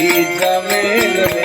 બીજ મેલવે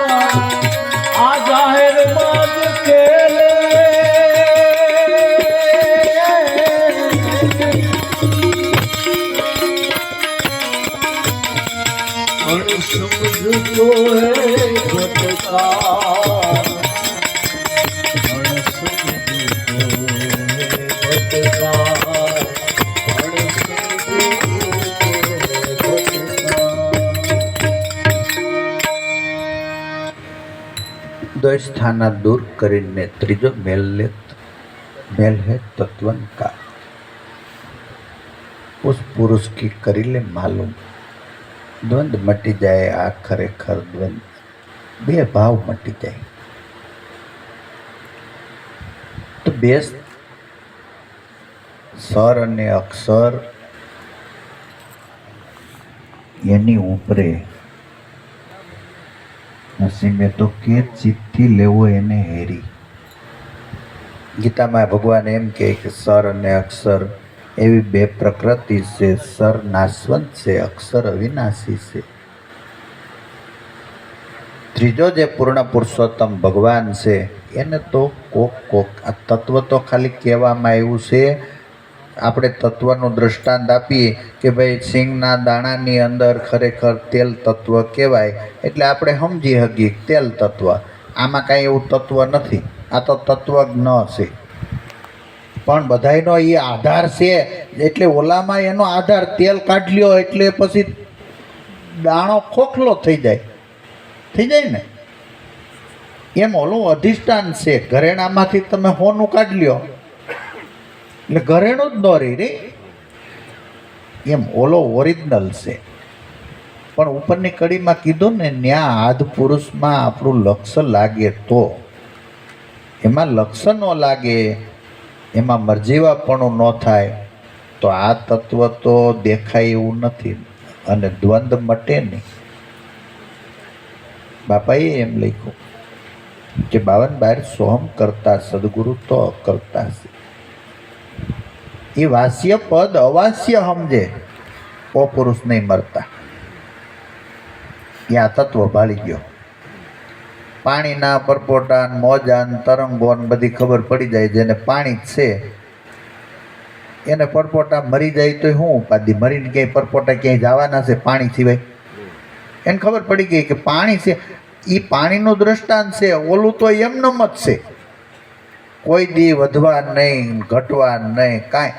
આ જાહેર માગ ખેલે સમજતો હે પણ સમજતો હે ઘટકા द्वैत स्थाना दूर કરીને ત્રીજો મેલ લે મેલ है तत्वन का उस पुरुष की કરી લે માલુમ દ્વંદ મટી જાય આ ખરેખર દ્વંદ બે ભાવ મટી જાય તો બે સ્વર અને અક્ષર એની ઉપરે નસીબે તો કે ચિત્તી લેવો એને હેરી. ગીતામાં ભગવાન એમ કે, સર અને અક્ષર એવી બે પ્રકૃતિ છે. સર નાશવંત છે, અક્ષર અવિનાશી છે. ત્રીજો જે પૂર્ણ પુરુષોત્તમ ભગવાન છે, એને તો કોક કોક આ તત્વ તો ખાલી કહેવામાં આવ્યું છે આપણે તત્વનું દ્રષ્ટાંત આપીએ કે ભાઈ સિંગના દાણાની અંદર ખરેખર તેલ તત્વ કહેવાય, એટલે આપણે સમજી શકીએ તેલ તત્વ. આમાં કાંઈ એવું તત્વ નથી. આ તો તત્વજ્ઞ છે. પણ બધાયનો એ આધાર છે. એટલે ઓલામાં એનો આધાર તેલ કાઢ લ્યો એટલે પછી દાણો ખોખલો થઈ જાય. થઈ જાય ને? એમ ઓલું અધિષ્ઠાન છે. ઘરેણામાંથી તમે હોનું કાઢ લ્યો. એટલે ઘરેણું જ રહી રે. એમ ઓલો ઓરિજિનલ છે. પણ ઉપરની કડીમાં કીધું ને, ન્યા આદ પુરુષમાં આપણું લક્ષ્ય લાગે તો. એમાં લક્ષ્ય ન લાગે, એમાં મરજીવાપણું ન થાય, તો આ તત્વ તો દેખાય એવું નથી અને દ્વંદ મટે નહીં. બાપાએ એમ લખ્યું કે, બાવન બાર સોહમ કરતા સદગુરુ તો કરતા છે. એ વાસ્ય પદ અવાસ્ય સમજે. ઓ પુરુષ નહીં મરતા. એ આ તત્વ ભાળી ગયો. પાણીના પરપોટા મોજા ને તરંગો ને બધી ખબર પડી જાય જેને પાણી જ છે. એને પરપોટા મરી જાય તો શું ઉપાધિ? મરીને ક્યાંય પરપોટા ક્યાંય જવાના છે પાણી સિવાય? એને ખબર પડી ગઈ કે પાણી છે. એ પાણીનું દ્રષ્ટાંત છે, ઓલું તો એમનેમ જ છે. કોઈ દી વધવા નહીં, ઘટવા નહીં, કાંઈ.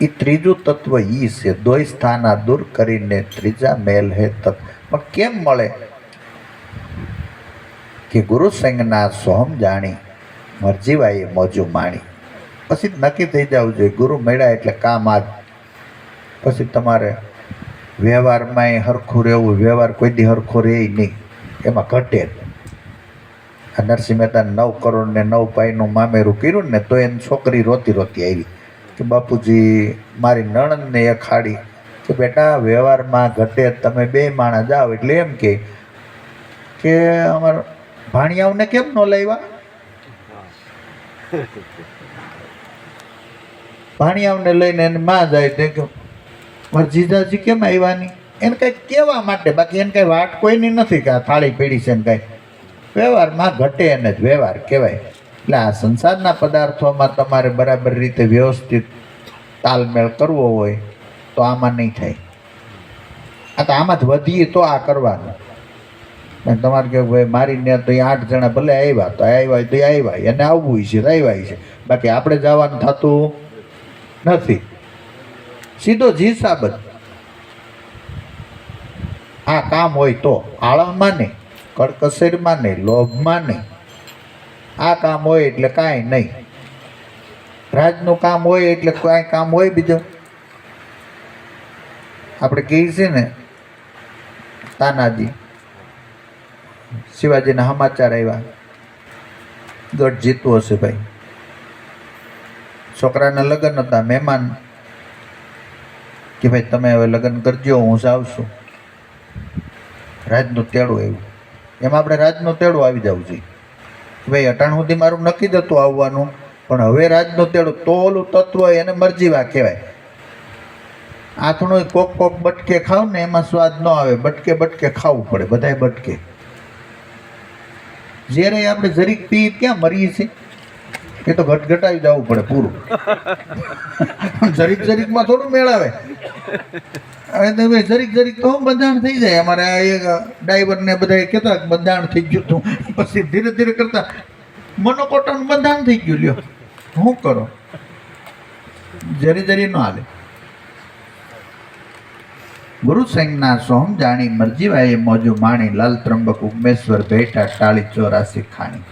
એ ત્રીજું તત્વ ઈ છે. દોય સ્થાના દૂર કરીને ત્રીજા મેલ હે તત્વ પણ કેમ મળે? કે ગુરુ સોહમ જાણી, મરજીવાએ મોજું માણી. પછી નક્કી થઈ જવું જોઈએ. ગુરુ મળ્યા એટલે કામ આ જ. પછી તમારે વ્યવહારમાં હરખું રહેવું. વ્યવહાર કોઈ દી સરખું રહે નહીં. એમાં ઘટે નરસિંહ મહેતા નવ કરોડ ને નવ પાઈનું મામેરું કર્યું ને તો એની છોકરી રોતી રોતી આવી. કે બાપુજી, મારી નણંદને એ ખાડી કે બેટા, વ્યવહારમાં ઘટે, તમે બે માણા જાઓ. એટલે એમ કે કે અમાર ભાણિયાઓને કેમ ન લાવ્યા? ભાણિયાઓને લઈને એની માં જાય તે કે, મારા જીજાજી કેમ આવ્યા એને કંઈક કહેવા માટે, બાકી એને કંઈ વાટ કોઈની નથી કે થાળી પીડી છે ને કાંઈ. વ્યવહારમાં ઘટે એને જ વ્યવહાર કહેવાય. એટલે આ સંસારના પદાર્થોમાં તમારે બરાબર રીતે વ્યવસ્થિત તાલમેળ કરવો હોય તો આમાં નહીં થાય. આ તો આમાં જ વધીએ તો આ કરવાનું. અને તમારે કે ભાઈ મારી ને તો આઠ જણા ભલે આવ્યા તો આવ્યા તો આવ્યા એને આવવું છે તો આવ્યા છે. બાકી આપણે જવાનું થતું નથી. સીધો જી સાબત આ કામ હોય તો આળમાં નહીં કડકસેરમાં નહીં લોભમાં નહીં આ કામ હોય એટલે કાંઈ નહીં. રાજનું કામ હોય એટલે કાંઈ કામ હોય બીજું. આપણે કહીએ છીએ ને, તાનાજી, શિવાજીના સમાચાર આવ્યા. ગઢ જીતવો હશે ભાઈ. છોકરાના લગ્ન હતા, મહેમાન. કે ભાઈ, તમે હવે લગ્ન કરજો, હું જાઉં છું. રાજનું તેડું આવ્યું. એમાં આપણે રાજનો તેડો આવી જવું જોઈએ ભાઈ અટાણ સુધી મારું નક્કી જ હતું આવવાનું, પણ હવે રાજનો તેડો તો ઓલું તત્વ એને મરજીવા કહેવાય. આથણું કોક કોક બટકે ખાવ ને એમાં સ્વાદ ન આવે, બટકે બટકે ખાવું પડે, બધાય બટકે. જ્યારે આપણે જરીક પી ક્યાં મરીએ છીએ. એ તો ઘટઘટાવી જવું પડે પૂરું. જરીક જરીકમાં થોડું મેળાવે હવે તમે જરીક જરીક તો બંધાણ થઈ જાય. અમારે આ એક ડ્રાઈવર ને બધા કહેતા બંધાણ થઈ ગયું હતું. પછી ધીરે ધીરે કરતા મનોકોટન બંધાણ થઈ ગયું. લ્યો શું કરો? જરી જરી ન હાલે. ગુરુ સંજ્ઞા સોમ જાણી મરજીવાએ મોજું માણી લાલ ત્રંબક ઉમેશ્વર બેઠા ટાળી ચોરાસી ખાણી.